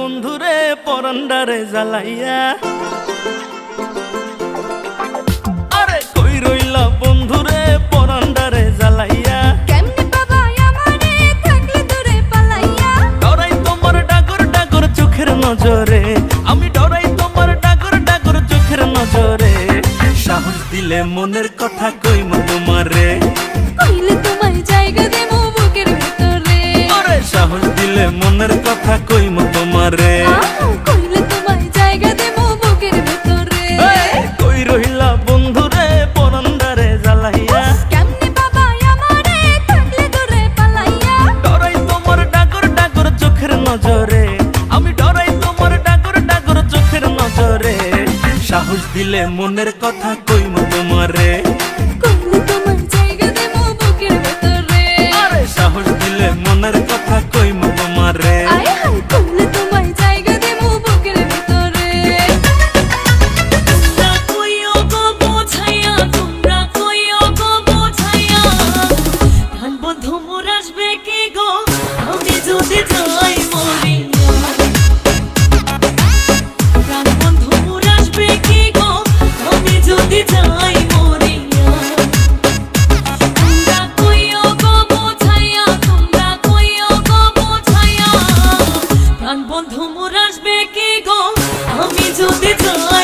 বন্ধুরে পরান্ডারে জ্বালাইয়া। আরে কই রইলা বন্ধুরে পরান্ডারে নজরে। আমি ডরাই তোমার ডাগর ডাগর চোখের নজরে। সাহস দিলে মনের কথা কইম তোমারে। তোমারে। কইলে তোমায় জায়গা দেবো বুকের ভেতরে। কই রইলা বন্ধুরে পরান্ডারে জ্বালাইয়া। কেমনে বাবা আমারে থাকলে দূরে পালাইয়া? ডরাই তোমার ডাগর ডাগর চোখের নজরে। আমি ডরাই তোমার ডাগর ডাগর চোখের নজরে। সাহস দিলে মনের কথা কইম তোমারে। প্রাণ বন্ধু মোর আসবে কি গো? আমি যদি যাই